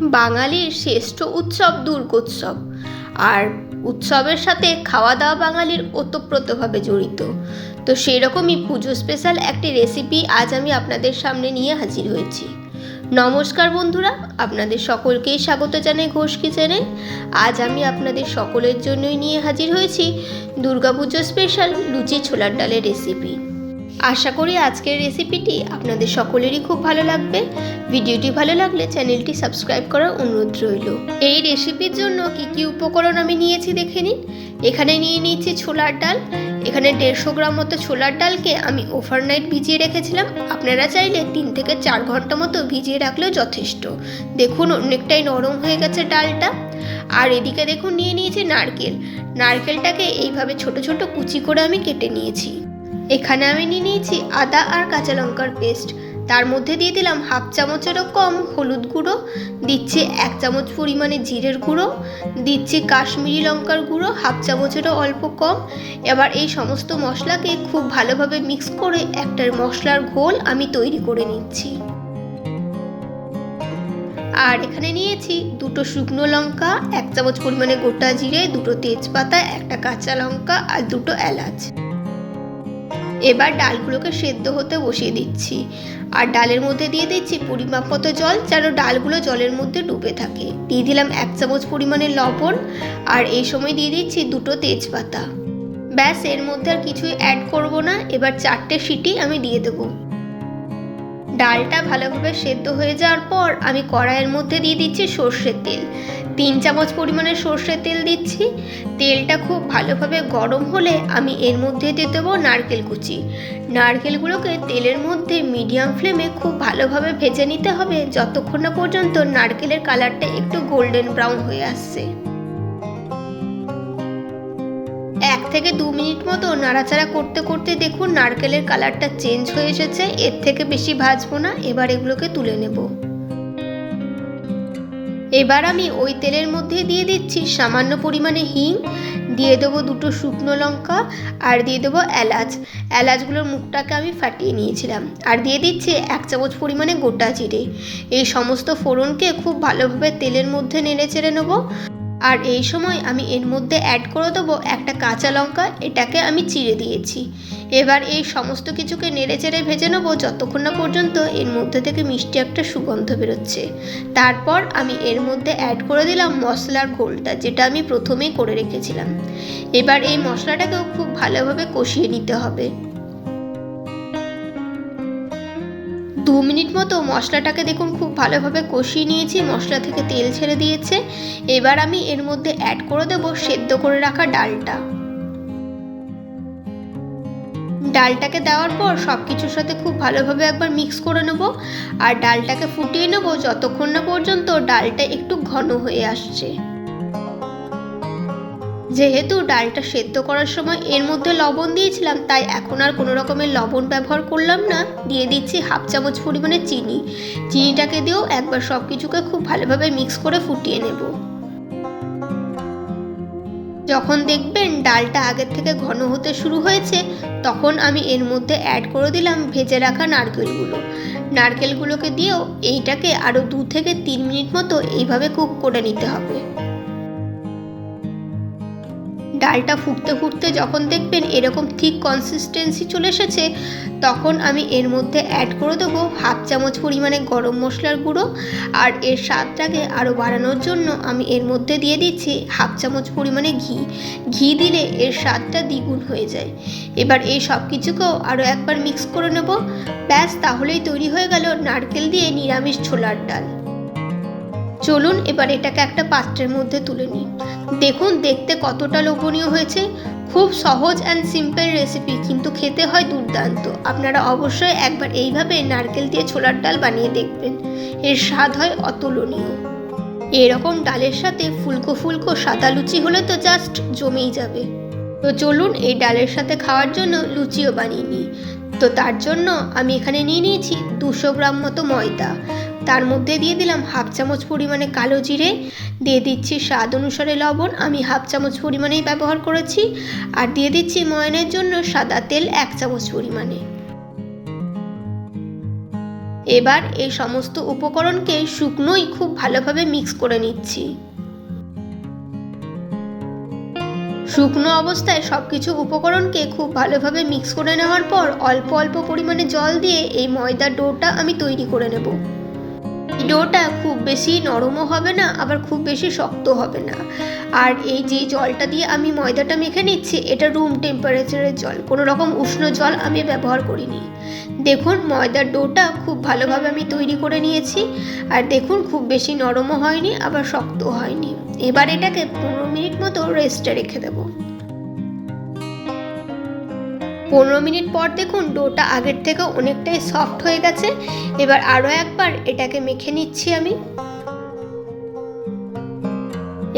বাঙালির শ্রেষ্ঠ উৎসব দুর্গোৎসব। আর উৎসবের সাথে খাওয়া দাওয়া বাঙালির ওতপ্রোতভাবে জড়িত। তো সেই রকমই পুজো স্পেশাল একটি রেসিপি আজ আমি আপনাদের সামনে নিয়ে হাজির হয়েছি। নমস্কার বন্ধুরা, আপনাদের সকলকেই স্বাগত জানাই ঘোষ কিচেনে। আজ আমি আপনাদের সকলের জন্যই নিয়ে হাজির হয়েছি দুর্গাপুজো স্পেশাল লুচি ছোলার ডালের রেসিপি আশা করি আজকের রেসিপিটি আপনাদের সকলেরই খুব ভালো লাগবে। ভিডিওটি ভালো লাগলে চ্যানেলটি সাবস্ক্রাইব করার অনুরোধ রইল। এই রেসিপির জন্য কি কি উপকরণ আমি নিয়েছি দেখে নিন। এখানে নিয়ে নিয়েছি ছোলার ডাল। এখানে দেড়শো গ্রাম মতো ছোলার ডালকে আমি ওভারনাইট ভিজিয়ে রেখেছিলাম। আপনারা চাইলে তিন থেকে চার ঘণ্টা মতো ভিজিয়ে রাখলেও যথেষ্ট। দেখুন, অনেকটাই নরম হয়ে গেছে ডালটা। আর এদিকে দেখুন, নিয়ে নিয়েছি নারকেল। নারকেলটাকে এইভাবে ছোট ছোট কুচি করে আমি কেটে নিয়েছি। এখানে আমি নিয়ে নিয়েছি আদা আর কাঁচা লঙ্কার পেস্ট। তার মধ্যে দিয়ে দিলাম হাফ চামচেরও কম হলুদ গুঁড়ো, দিচ্ছি এক চামচ পরিমাণে জিরের গুঁড়ো, দিচ্ছি কাশ্মীরি লঙ্কার গুঁড়ো, হাফ চামচেরও অল্প কম। এবার এই সমস্ত মশলাকে খুব ভালোভাবে মিক্স করে একটা মশলার ঘোল আমি তৈরি করে নিচ্ছি। আর এখানে নিয়েছি দুটো শুকনো লঙ্কা, এক চামচ পরিমাণে গোটা জিরে, দুটো তেজপাতা, একটা কাঁচা লঙ্কা আর দুটো এলাচ। এবার ডালগুলোকে সেদ্ধ হতে বসিয়ে দিচ্ছি। আর ডালের মধ্যে দিয়ে দিচ্ছি পরিমাপ মতো জল, যেন ডালগুলো জলের মধ্যে ডুবে থাকে। দিয়ে দিলাম এক চামচ পরিমাণে লবণ, আর এই সময় দিয়ে দিচ্ছি দুটো তেজপাতা। ব্যাস, এর মধ্যে আর কিছুই অ্যাড করব না। এবার চারটে সিটি আমি দিয়ে দেবো। ডালটা ভালোভাবে সেদ্ধ হয়ে যাওয়ার পর আমি কড়াইয়ের মধ্যে দিয়ে দিচ্ছি সর্ষের তেল। তিন চামচ পরিমাণে সর্ষের তেল দিচ্ছি। তেলটা খুব ভালোভাবে গরম হলে আমি এর মধ্যে দিয়ে দেবো নারকেল কুচি। নারকেলগুলোকে তেলের মধ্যে মিডিয়াম ফ্লেমে খুব ভালোভাবে ভেজে নিতে হবে, যতক্ষণ না পর্যন্ত নারকেলের কালারটা একটু গোল্ডেন ব্রাউন হয়ে আসছে। এক থেকে দু মিনিট মতো নাড়াচাড়া করতে করতে দেখুন নারকেলের কালারটা চেঞ্জ হয়ে এসেছে, এর থেকে বেশি ভাজবো না, এবার এগুলোকে তুলে নেব। এবার আমি ওই তেলের মধ্যে দিয়ে দিচ্ছি সামান্য পরিমাণে হিং, দিয়ে দেবো দুটো শুকনো লঙ্কা আর দিয়ে দেবো এলাচ। এলাচগুলোর মুখটাকে আমি ফাটিয়ে নিয়েছিলাম। আর দিয়ে দিচ্ছি এক চামচ পরিমাণে গোটা জিরে। এই সমস্ত ফোড়নকে খুব ভালোভাবে তেলের মধ্যে নেড়ে চেড়ে নেব। আর এই সময় আমি এর মধ্যে অ্যাড করে দেবো একটা কাঁচা লঙ্কা, এটাকে আমি চিড়ে দিয়েছি। এবার এই সমস্ত কিছুকে নেড়ে চেড়ে ভেজে নেব যতক্ষণ না পর্যন্ত এর মধ্যে থেকে মিষ্টি একটা সুগন্ধ বেরোচ্ছে। তারপর আমি এর মধ্যে অ্যাড করে দিলাম মশলার ঘোলটা, যেটা আমি প্রথমেই করে রেখেছিলাম। এবার এই মশলাটাকেও খুব ভালোভাবে কষিয়ে নিতে হবে। দু মিনিট মতো মশলাটাকে দেখুন খুব ভালোভাবে কষিয়ে নিয়েছি, মশলা থেকে তেল ছেড়ে দিয়েছে। এবার আমি এর মধ্যে অ্যাড করে দেবো সেদ্ধ করে রাখা ডালটা। ডালটাকে দেওয়ার পর সব কিছুর সাথে খুব ভালোভাবে একবার মিক্স করে নেব আর ডালটাকে ফুটিয়ে নেব যতক্ষণ না পর্যন্ত ডালটা একটু ঘন হয়ে আসছে। যেহেতু ডালটা সেদ্ধ করার সময় এর মধ্যে লবণ দিয়েছিলাম, তাই এখন আর কোনো রকমের লবণ ব্যবহার করলাম না। দিয়ে দিচ্ছি হাফ চামচ পরিমাণে চিনি। চিনিটাকে দিয়েও একবার সব কিছুকে খুব ভালোভাবে মিক্স করে ফুটিয়ে নেব। যখন দেখবেন ডালটা আগের থেকে ঘন হতে শুরু হয়েছে, তখন আমি এর মধ্যে অ্যাড করে দিলাম ভেজে রাখা নারকেলগুলো। নারকেলগুলোকে দিয়েও এইটাকে আরও দু থেকে তিন মিনিট মতো এইভাবে কুক করে নিতে হবে। ডালটা ফুটতে ফুটতে যখন দেখবেন এরকম ঠিক কনসিস্টেন্সি চলে এসেছে, তখন আমি এর মধ্যে অ্যাড করে দেবো হাফ চামচ পরিমাণে গরম মশলার গুঁড়ো আর এর স্বাদটাকে আরও বাড়ানোর জন্য আমি এর মধ্যে দিয়ে দিচ্ছি হাফ চামচ পরিমাণে ঘি। ঘি দিলে এর স্বাদটা দ্বিগুণ হয়ে যায়। এবার এই সব কিছুকেও আরও একবার মিক্স করে নেব। ব্যাস, তাহলেই তৈরি হয়ে গেল নারকেল দিয়ে নিরামিষ ছোলার ডাল। চলুন এবার এটাকে একটা পাত্রের মধ্যে তুলে নিই। দেখুন, দেখতে কতটা লোভনীয় হয়েছে। খুব সহজ অ্যান্ড সিম্পল রেসিপি কিন্তু খেতে হয় দুর্দান্ত। আপনারা অবশ্যই একবার এইভাবে নারকেল দিয়ে ছোলার ডাল বানিয়ে দেখবেন। এর স্বাদ হয় অতুলনীয়। এরকম ডালের সাথে ফুলকো ফুলকো সাদা লুচি হলে তো জাস্ট জমেই যাবে। তো চলুন এই ডালের সাথে খাওয়ার জন্য লুচিও বানিয়ে নিই। তো তার জন্য আমি এখানে নিয়ে নিয়েছি দুশো গ্রাম মতো ময়দা। তার মধ্যে দিয়ে দিলাম হাফ চামচ পরিমাণে কালো জিরে, দিয়ে দিচ্ছি স্বাদ অনুসারে লবণ, আমি হাফ চামচ পরিমাণেই ব্যবহার করেছি, আর দিয়ে দিচ্ছি ময়নের জন্য সাদা তেল এক চামচ পরিমাণে। এবার এই সমস্ত উপকরণকে শুকনোই খুব ভালোভাবে মিক্স করে নিচ্ছি। শুকনো অবস্থায় সব কিছু উপকরণকে খুব ভালোভাবে মিক্স করে নেওয়ার পর অল্প অল্প পরিমাণে জল দিয়ে এই ময়দার ডোটা আমি তৈরি করে নেব। ডোটা খুব বেশি নরমও হবে না, আবার খুব বেশি শক্ত হবে না। আর এই যে জলটা দিয়ে আমি ময়দাটা মেখে নিচ্ছি, এটা রুম টেম্পারেচারের জল। কোনো রকম উষ্ণ জল আমি ব্যবহার করিনি। দেখুন, ময়দার ডোটা খুব ভালোভাবে আমি তৈরি করে নিয়েছি। আর দেখুন, খুব বেশি নরমও হয়নি, আবার শক্ত হয়নি। এবার এটাকে পনেরো মিনিট মতো রেস্টে রেখে দেবো। পনেরো মিনিট পর দেখুন ডোটা আগের থেকে অনেকটাই সফট হয়ে গেছে। এবার আরও একবার এটাকে মেখে নিচ্ছি আমি।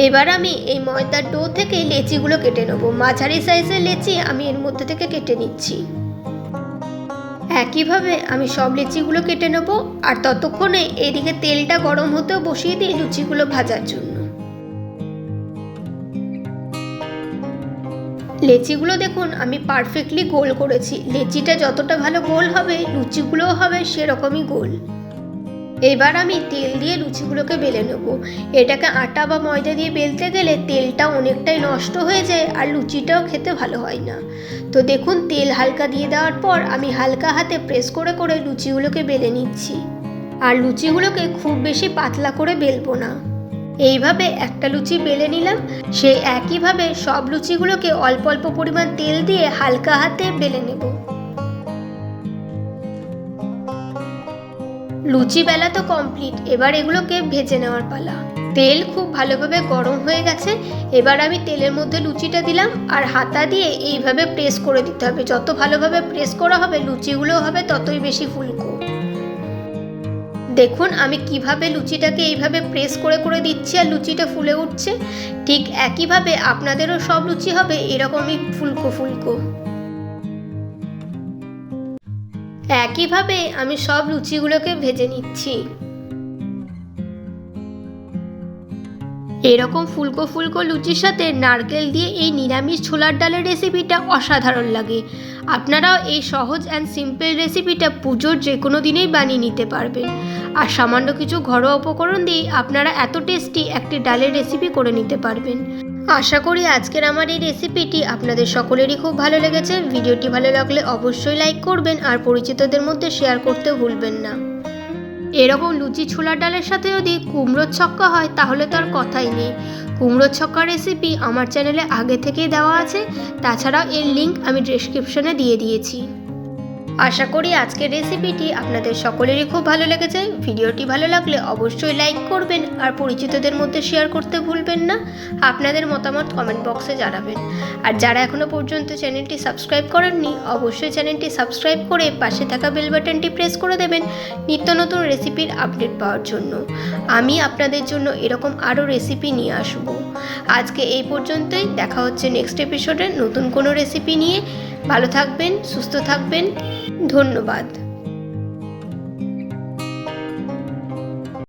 এবার আমি এই ময়দার ডো থেকে লেচিগুলো কেটে নেব। মাঝারি সাইজের লেচি আমি এর মধ্যে থেকে কেটে নিচ্ছি। একইভাবে আমি সব লিচিগুলো কেটে নেব। আর ততক্ষণে এদিকে তেলটা গরম হতেও বসিয়ে দিই লুচিগুলো ভাজার জন্য। লেচিগুলো দেখুন, আমি পারফেক্টলি গোল করেছি। লেচিটা যতটা ভালো গোল হবে, লুচিগুলোও হবে সেরকমই গোল। এবার আমি তেল দিয়ে লুচিগুলোকে বেলে নেব। এটাকে আটা বা ময়দা দিয়ে বেলতে গেলে তেলটা অনেকটাই নষ্ট হয়ে যায় আর লুচিটাও খেতে ভালো হয় না। তো দেখুন, তেল হালকা দিয়ে দেওয়ার পর আমি হালকা হাতে প্রেস করে করে লুচিগুলোকে বেলে নিচ্ছি। আর লুচিগুলোকে খুব বেশি পাতলা করে বেলবো না। এইভাবে একটা লুচি বেলে নিলাম। সেই একইভাবে সব লুচিগুলোকে অল্প অল্প পরিমাণ তেল দিয়ে হালকা হাতে বেলে নেব। লুচি বেলা তো কমপ্লিট, এবার এগুলোকে ভেজে নেওয়ার পালা। তেল খুব ভালোভাবে গরম হয়ে গেছে, এবার আমি তেলের মধ্যে লুচিটা দিলাম, আর হাতা দিয়ে এইভাবে প্রেস করে দিতে হবে। যত ভালোভাবে প্রেস করা হবে লুচিগুলো হবে ততই বেশি ফুলকো। দেখুন, আমি কীভাবে লুচিটাকে এইভাবে প্রেস করে করে দিচ্ছি আর লুচিটা ফুলে উঠছে। ঠিক একইভাবে আপনাদেরও সব লুচি হবে, এরকমই ফুলকো ফুলকো। একইভাবে আমি সব লুচিগুলোকে ভেজে নিচ্ছি। এরকম ফুলকো ফুলকো লুচির সাথে নারকেল দিয়ে এই নিরামিষ ছোলার ডালের রেসিপিটা অসাধারণ লাগে। আপনারাও এই সহজ অ্যান্ড সিম্পল রেসিপিটা পুজোর যে কোনো দিনেই বানিয়ে নিতে পারবেন। আর সামান্য কিছু ঘরোয়া উপকরণ দিয়ে আপনারা এত টেস্টি একটি ডালের রেসিপি করে নিতে পারবেন। আশা করি আজকের আমার এই রেসিপিটি আপনাদের সকলেরই খুব ভালো লেগেছে। ভিডিওটি ভালো লাগলে অবশ্যই লাইক করবেন আর পরিচিতদের মধ্যে শেয়ার করতে ভুলবেন না। এরকম লুচি ছোলার ডালের সাথে যদি কুমড়োর ছক্কা হয়, তাহলে তো আর কথাই নেই। কুমড়োর ছক্কা রেসিপি আমার চ্যানেলে আগে থেকেই দেওয়া আছে। তাছাড়াও এর লিঙ্ক আমি ডিসক্রিপশনে দিয়ে দিয়েছি। আশা করি আজকের রেসিপিটি আপনাদের সকলেরই খুব ভালো লেগেছে। ভিডিওটি ভালো লাগলে অবশ্যই লাইক করবেন আর পরিচিতদের মধ্যে শেয়ার করতে ভুলবেন না। আপনাদের মতামত কমেন্ট বক্সে জানাবেন। আর যারা এখনও পর্যন্ত চ্যানেলটি সাবস্ক্রাইব করেননি, অবশ্যই চ্যানেলটি সাবস্ক্রাইব করে পাশে থাকা বেল বাটনটি প্রেস করে দেবেন নিত্য নতুন রেসিপির আপডেট পাওয়ার জন্য। আমি আপনাদের জন্য এরকম আরও রেসিপি নিয়ে আসব। আজকে এই পর্যন্তই। দেখা হচ্ছে নেক্সট এপিসোডে নতুন কোনো রেসিপি নিয়ে। ভালো থাকবেন, সুস্থ থাকবেন। ধন্যবাদ।